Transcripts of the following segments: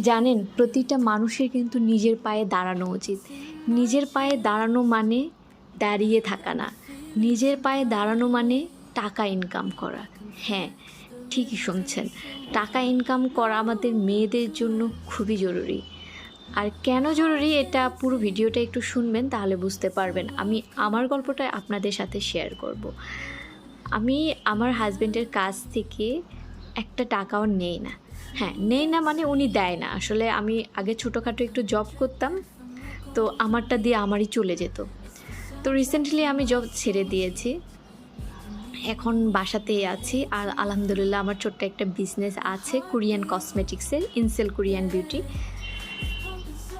জানেন, প্রতিটা মানুষের কিন্তু নিজের পায়ে দাঁড়ানো উচিত। নিজের পায়ে দাঁড়ানো মানে দাঁড়িয়ে থাকা না। নিজের পায়ে দাঁড়ানো মানে টাকা ইনকাম করা। হ্যাঁ ঠিকই শুনছেন। টাকা ইনকাম করা আমাদের মেয়েদের জন্য খুবই জরুরি। আর কেন জরুরি এটা পুরো ভিডিওটা একটু শুনবেন, তাহলে বুঝতে পারবেন। আমি আমার গল্পটা আপনাদের সাথে শেয়ার করব। আমি আমার হাজব্যান্ডের কাছ থেকে একটা টাকাও নেই না। হ্যাঁ নেই না মানে উনি দেয় না। আসলে আমি আগে ছোটোখাটো একটু জব করতাম, তো আমারটা দিয়ে আমারই চলে যেত। তো রিসেন্টলি আমি জব ছেড়ে দিয়েছি। এখন বাসাতেই আছি আর আলহামদুলিল্লাহ আমার ছোট্ট একটা বিজনেস আছে কোরিয়ান কসমেটিক্সের ইনসেল কোরিয়ান বিউটি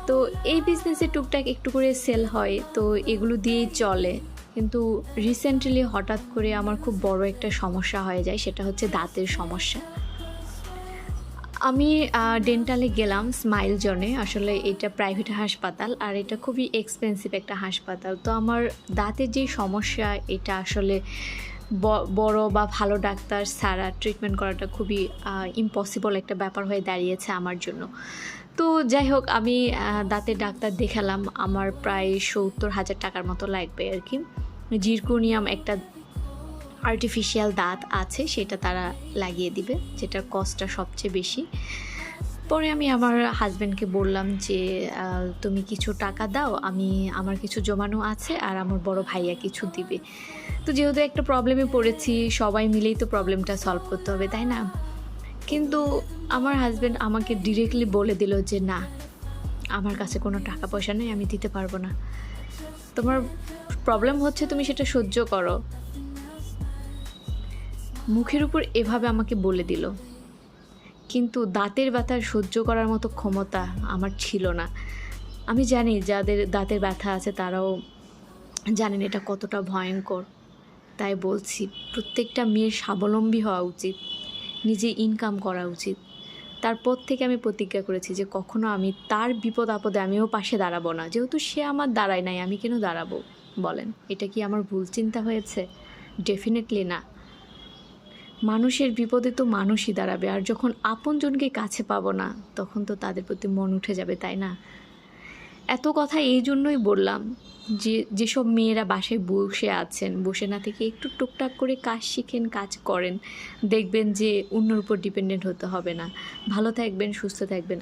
তো এই বিজনেসে টুকটাক একটু করে সেল হয়, তো এগুলো দিয়েই চলে। কিন্তু রিসেন্টলি হঠাৎ করে আমার খুব বড় একটা সমস্যা হয়ে যায়, সেটা হচ্ছে দাঁতের সমস্যা। আমি ডেন্টালে গেলাম স্মাইল জনে আসলে এটা প্রাইভেট হাসপাতাল আর এটা খুবই এক্সপেন্সিভ একটা হাসপাতাল। তো আমার দাঁতের যে সমস্যা, এটা আসলে বড় বা ভালো ডাক্তার ছাড়া ট্রিটমেন্ট করাটা খুবই ইম্পসিবল একটা ব্যাপার হয়ে দাঁড়িয়েছে আমার জন্য। তো যাই হোক, আমি দাঁতের ডাক্তার দেখালাম। আমার প্রায় সত্তর হাজার টাকার মতো লাগবে আর কি। জিরকোনিয়াম একটা আর্টিফিশিয়াল দাঁত আছে, সেটা তারা লাগিয়ে দিবে, যেটার কস্টটা সবচেয়ে বেশি। পরে আমি আমার হাজব্যান্ডকে বললাম যে তুমি কিছু টাকা দাও, আমি, আমার কিছু জমানো আছে, আর আমার বড় ভাইয়া কিছু দিবে। তো যেহেতু একটা প্রবলেমে পড়েছি, সবাই মিলেই তো প্রবলেমটা সলভ করতে হবে, তাই না? কিন্তু আমার হাজব্যান্ড আমাকে ডিরেক্টলি বলে দিল যে, না, আমার কাছে কোনো টাকা পয়সা নেই, আমি দিতে পারব না। তোমার প্রবলেম হচ্ছে তুমি সেটা সহ্য করো। মুখের উপর এভাবে আমাকে বলে দিল। কিন্তু দাঁতের ব্যথা সহ্য করার মতো ক্ষমতা আমার ছিল না। আমি জানি যাদের দাঁতের ব্যথা আছে তারাও জানেন এটা কতটা ভয়ঙ্কর। তাই বলছি, প্রত্যেকটা মেয়ের স্বাবলম্বী হওয়া উচিত, নিজে ইনকাম করা উচিত। তারপর থেকে আমি প্রতিজ্ঞা করেছি যে কখনো আমি তার বিপদ আপদে আমিও পাশে দাঁড়াবো না। যেহেতু সে আমার দাঁড়ায় নাই, আমি কেন দাঁড়াবো? বলেন, এটা কি আমার ভুল চিন্তা হয়েছে? ডেফিনেটলি না। মানুষের বিপদে তো মানুষই দাঁড়াবে, আর যখন আপনজনকে কাছে পাবো না, তখন তো তাদের প্রতি মন উঠে যাবে, তাই না? এত কথা এই জন্যই বললাম যে, যেসব মেয়েরা বাসায় বসে আছেন, বসে না থেকে একটু টুকটাক করে কাজ শিখেন, কাজ করেন, দেখবেন যে অন্যর উপর ডিপেন্ডেন্ট হতে হবে না। ভালো থাকবেন, সুস্থ থাকবেন।